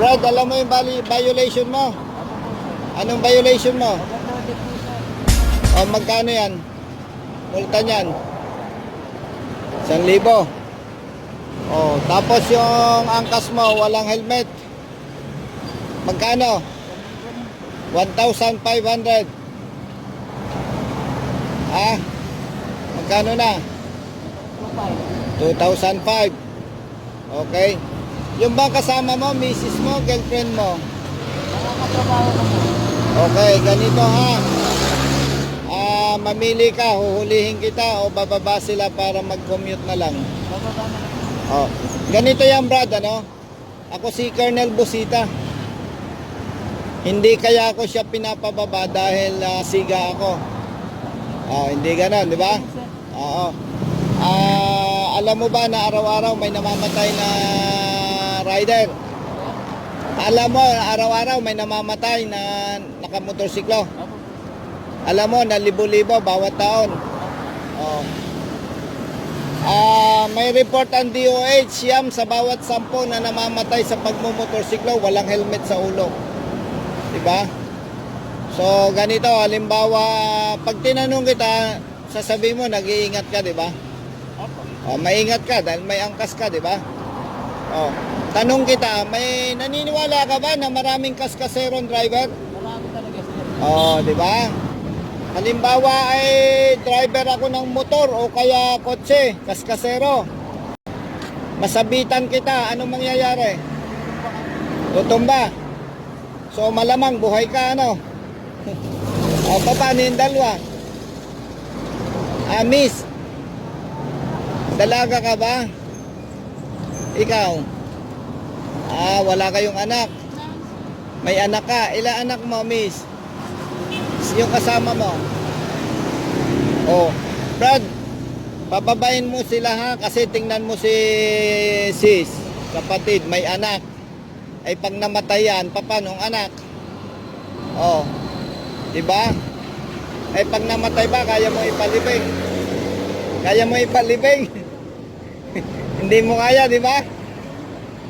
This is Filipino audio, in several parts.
Brad, alam mo yung violation mo? Anong violation mo? O magkano yan? Multa niyan? Isang libo. O, tapos yung angkas mo, walang helmet. Magkano? 1,500. Ha? Magkano na? 2.5. 2,005. Okay. Yung bang kasama mo, misis mo, girlfriend mo? Nakakatrabaho ko. Okay, ganito ha. Ah, mamili ka, huhulihin kita o bababa sila para mag-commute na lang. Bababa. Oh. Ganito yan, Brad, ano? Ako si Colonel Busita. Hindi kaya ako siya pinapababa dahil ah, siga ako. Oh, hindi gano'n, di ba? Oo. Ah, alam mo ba na araw-araw may namamatay na rider? Alam mo, araw-araw may namamatay na nakamotorsiklo. Alam mo, na libo-libo bawat taon. Oh. Ah, may report ang DOH siyam sa bawat sampo na namamatay sa pagmumotorsiklo, walang helmet sa ulo. 'Di ba? So, ganito, halimbawa, pag tinanong kita, sasabihin mo, nag-iingat ka, 'di ba? Opo. Oh, maingat ka dahil may angkas ka, 'di ba? Oh. Tanong kita, may naniniwala ka ba na maraming kaskaseron driver? Marami talaga sir. Oh, di ba? Halimbawa ay driver ako ng motor o kaya kotse, kaskasero. Masabitan kita, anong mangyayari? Tutumba. So malamang buhay ka ano? o paano yung dalawa? Ah, miss. Dalaga ka ba? Ikaw? Ah, wala kayong anak. May anak ka. Ilan anak mo, miss? Yung kasama mo. Oh, Brad, pababain mo sila ha kasi tingnan mo si sis, kapatid, may anak. Ay pag namatay yan, paano ang anak? Oh. 'Di ba? Ay pag namatay ba kaya mo ipalibing? Kaya mo ipalibing? Hindi mo kaya, 'di ba?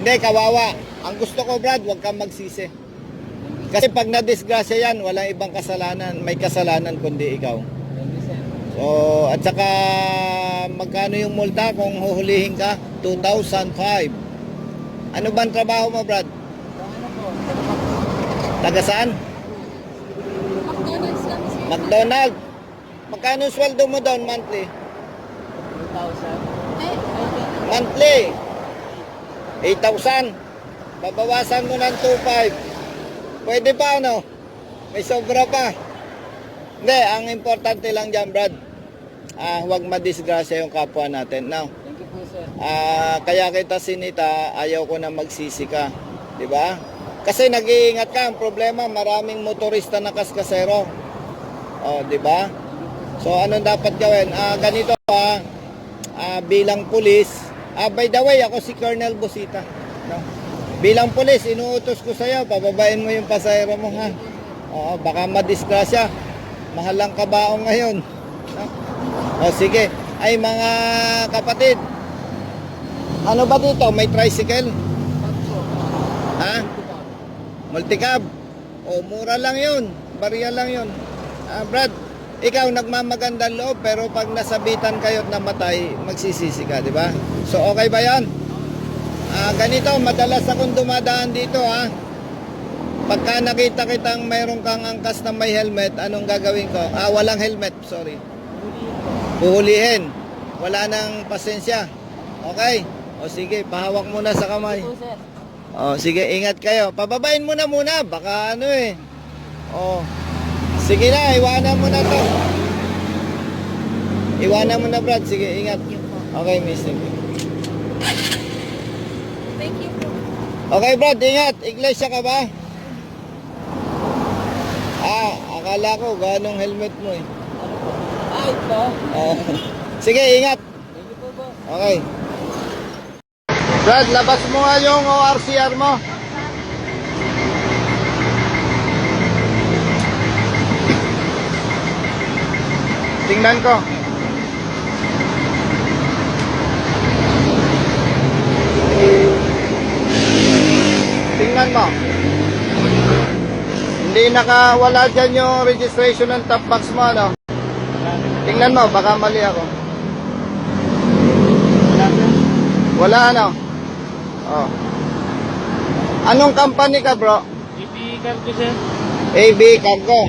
Hindi kawawa. Ang gusto ko, Brad, huwag kang magsisi. Kasi pag na-disgrasya yan, walang ibang kasalanan. May kasalanan kundi ikaw. So, at saka magkano yung multa kung huhulihin ka? 2,005. Ano ba ang trabaho mo, Brad? Taga saan? McDonald's lang sir. McDonald. Magkano yung sweldo mo doon monthly? 2,000. Eh, Monthly. 8,000. Babawasan mo ng 2,500. Pwede pa, ano? May sobra pa. Hindi, ang importante lang dyan, Brad. Ah, huwag madisgrasya yung kapwa natin. Now, Thank you po sir. Ah, kaya kita sinita, ayaw ko na magsisi ka. 'Di ba? Kasi nag-iingat ka, ang problema maraming motorista na kaskasero. Oh, 'di ba? So anong dapat gawin? Ah, ganito ah, ah, bilang pulis, ah, by the way, ako si Colonel Busita. No? Bilang pulis, inuutos ko sa'yo, pababain mo yung pasahero mo ha. Oo, baka madisgrasya. Mahal ang kabaong ngayon. No? O sige, ay mga kapatid, ano ba dito? May tricycle? Ha? Multicab? O, mura lang yun. Barya lang yun. Ah, Brad, ikaw nagmamagandang loob pero pag nasabitan kayo at namatay, magsisisi ka, di ba? So, okay ba yan? Ah, ganito, madalas akong dumadaan dito, ha? Pagka nakita kitang mayroon kang angkas na may helmet, anong gagawin ko? Ah, walang helmet, sorry. Huhulihin. Wala nang pasensya. Okay? O sige, pahawak muna sa kamay. O sige, ingat kayo. Pababain mo na muna, baka ano eh. O. Sige na, iwanan mo na to. Iwanan mo na, Brad. Sige, ingat. Okay, miss. Thank you. thank you po. Okay, Brad, ingat. Iglesia ka ba? Ah, akala ko ganong helmet mo eh. Ah, ito. Oh. Sige, ingat. Thank you po boss. Okay. Brad, labas mo nga yung ORCR mo. Tingnan ko. Tingnan mo. Hindi nakawala dyan yung registration ng top box mo, ano? Tingnan mo, baka mali ako. Wala, ano? Oh. Anong company ka, bro? Ipikan ko sir. AB Cargo.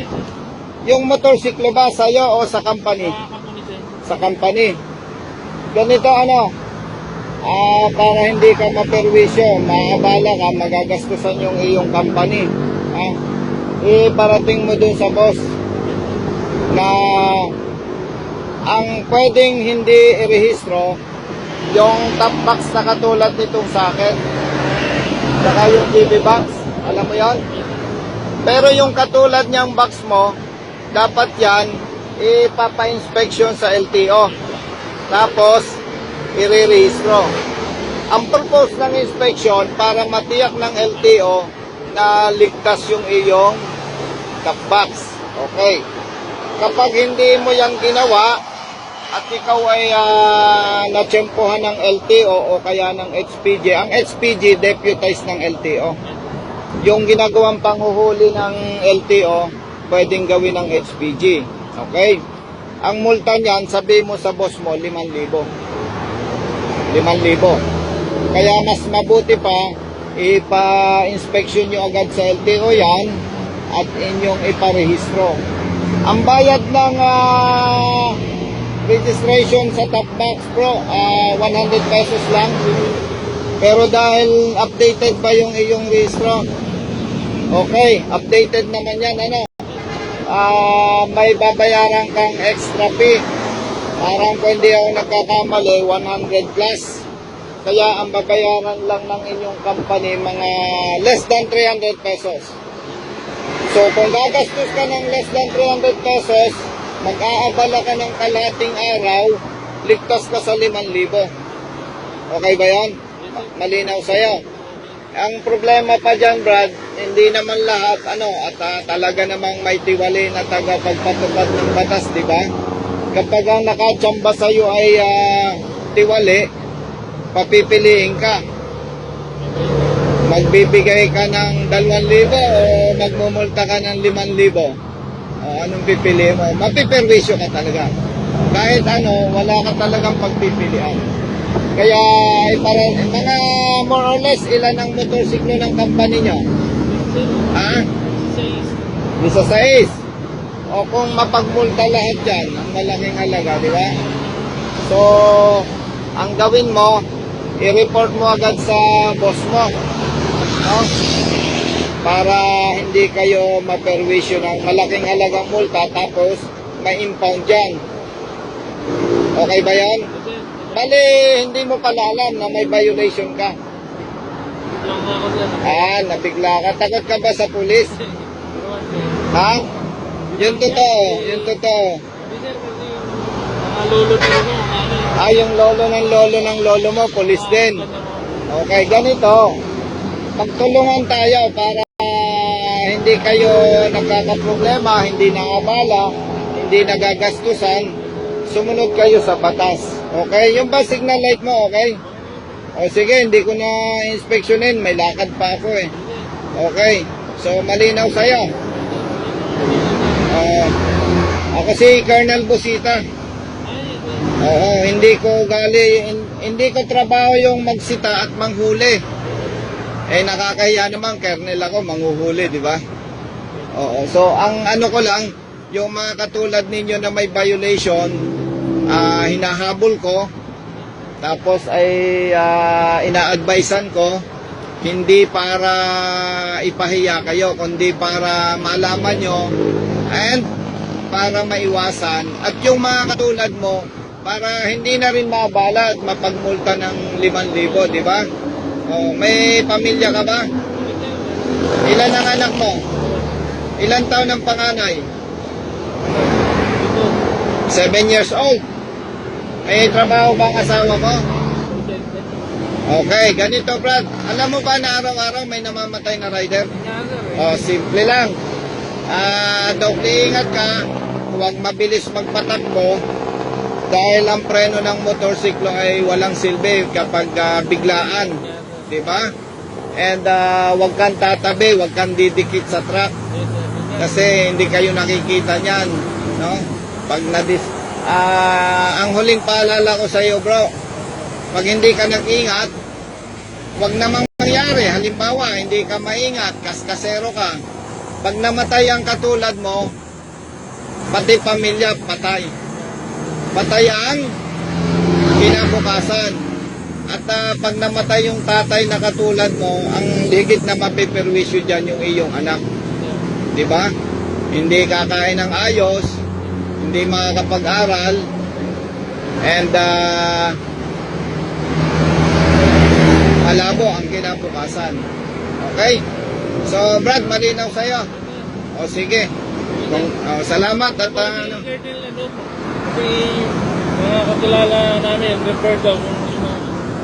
Yung motorsiklo ba sa'yo o sa company? Sa company. Ganito ano, ah, para hindi ka maperwisyo, maabala ka, magagastusan yung iyong company. Ha? Iparating mo dun sa boss na ang pwedeng hindi irehistro yung top box na katulad nitong sa akin. Saka yung TV box. Alam mo yon? Pero yung katulad niyang box mo, dapat yan ipapa-inspection sa LTO. Tapos, irirehistro. Ang purpose ng inspection para matiyak ng LTO na ligtas yung iyong top box. Okay. Kapag hindi mo yan ginawa at ikaw ay uh, natsempohan ng LTO o kaya ng HPG, ang HPG deputized ng LTO. Yung ginagawang panghuhuli ng LTO, pwedeng gawin ng HPG. Okay? Ang multa niyan, sabi mo sa boss mo, 5,000. 5,000. Kaya mas mabuti pa, ipa-inspection nyo agad sa LTO yan at inyong iparehistro. Ang bayad ng ah, registration sa top box bro, ah, 100 pesos lang. Pero dahil updated pa yung iyong rehistro, okay, updated naman yan, ano? Ah, may babayaran kang extra fee. Parang kung hindi ako nagkakamali, 100 plus. Kaya ang babayaran lang ng inyong company mga less than 300 pesos. So kung gagastos ka ng less than 300 pesos, mag-aabala ka ng kalating araw, ligtas ka sa 5,000. Okay ba? Ma- Malinaw sa'yo. Ang problema pa dyan, Brad, hindi naman lahat, ano, at ah, talaga namang may tiwali na tagapagpatupad ng batas, di ba? Kapag ang nakachamba sa'yo ay ah, tiwali, papipiliin ka. Magbibigay ka ng 2,000 o magmumulta ka ng 5,000. O, anong pipili mo? Mapiperwisyo ka talaga. Kahit ano, wala ka talagang pagpipilian. Kaya, eh, para, mga more or less, ilan ang motorsiklo ng company nyo? Ha? Isa sais. O kung mapagmulta lahat yan, ang malaking halaga, di ba? So, ang gawin mo, i-report mo agad sa boss mo. No? Para hindi kayo maperwisyo ng malaking halagang multa tapos may impound dyan. Okay ba yan? Bali, hindi mo pala alam na may violation ka. Ah, nabigla ka. Takot ka ba sa pulis? Ha? Yun totoo, totoo. Yung eh. Ah, yung lolo ng lolo ng lolo mo, pulis din. Okay, ganito. Magtulungan tayo para hindi kayo nagkakaproblema, hindi nakabala, hindi nagagastusan, sumunod kayo sa batas. Okay? Yung ba signal light mo, okay? O sige, hindi ko na inspeksyonin, may lakad pa ako eh. Okay. So, malinaw sa'yo. Ah, ako si Colonel Busita. Oo, hindi ko gali, hin- hindi ko trabaho yung magsita at manghuli. Eh nakakahiya naman, kernel ako, manghuhuli, di ba? Oo, so ang ano ko lang, yung mga katulad ninyo na may violation, ah hinahabol ko, tapos ay ah, ina-advisean ko, hindi para ipahiya kayo, kundi para malaman nyo, and para maiwasan, at yung mga katulad mo, para hindi na rin mabala at mapagmulta ng 5,000, di ba? Oh, may pamilya ka ba? Ilan ang anak mo? Ilan taon ang panganay? 7 years old. May trabaho ba ang asawa mo? Okay, ganito Brad. Alam mo ba na araw-araw may namamatay na rider? Oh, simple lang. Ah, Dok, ingat ka. Huwag mabilis magpatakbo dahil ang preno ng motorsiklo ay walang silbi kapag ah, biglaan. 'Di ba? And uh, wag kang tatabi, wag kang didikit sa truck. Kasi hindi kayo nakikita niyan, no? Pag nadis Ah, ang huling paalala ko sa iyo, bro. Pag hindi ka nag-ingat, wag namang mangyari. Halimbawa, hindi ka maingat, kaskasero ka. Pag namatay ang katulad mo, pati pamilya patay. Patay ang kinabukasan. At ah, pag namatay yung tatay na katulad mo, ang higit na mapiperwisyo dyan yung iyong anak. Di ba? Hindi kakain ng ayos, hindi makakapag-aral, and uh, malabo ang kinabukasan. Okay? So, Brad, malinaw sa'yo. O, sige. Kung, o, salamat at uh, ano. Colonel, ano, kasi mga kakilala namin, refer daw kung sino.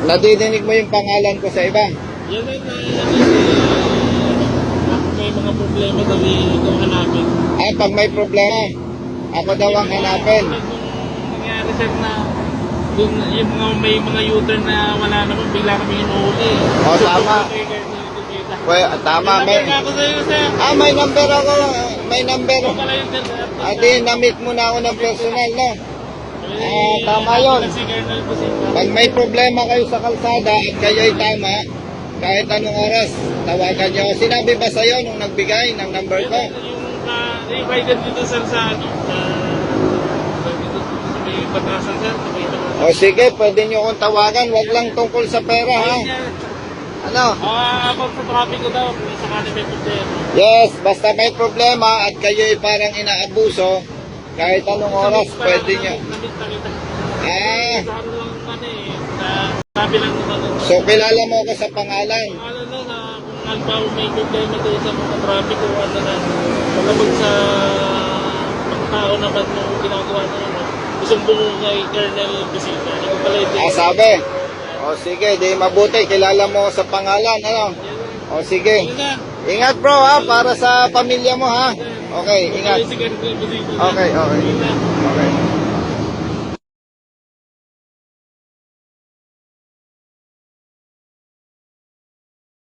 Nadidinig mo yung pangalan ko sa iba. Yan ay na, may mga problema daw ikaw hanapin. Ay, pag may problema, ako daw ang hanapin. Nangyari sir na yung mga may mga U-turn na wala naman, bigla kami inuuli. Oh, tama. Well, tama, may... May ako sa'yo, sir. Ah, may number ako. May number. Yung. Adi, na-meet mo na ako ng personal, no? Ah, tama yun. Pag may problema kayo sa kalsada at kayo ay tama, kahit anong oras, tawagan niyo. Sinabi ba sa'yo nung nagbigay ng number ko? Yung rider dito sir sa ano, sa may batasan sir, may batasan. O sige, pwede niyo akong tawagan. Wag lang tungkol sa pera, ha? Ano? Ah, sa traffic ko daw, kung sakali may problema. Yes, basta may problema at kayo ay parang inaabuso, kahit anong oras, pwede na kita. Ah, ano lang sa sabi lang naman. ano. so kilala mo ako sa pangalan. Ano na na, kung halimbawa may problema doon sa mga traffic o ano na, palabag sa mga tao naman nung ginagawa na yun. Gustong bungo kay Colonel. Ano pala yung Ah, sabi. O sige, di mabuti, kilala mo sa pangalan, ano? O sige. Ingat bro ha, para sa pamilya mo ha. Okay, ingat. Okay. Okay.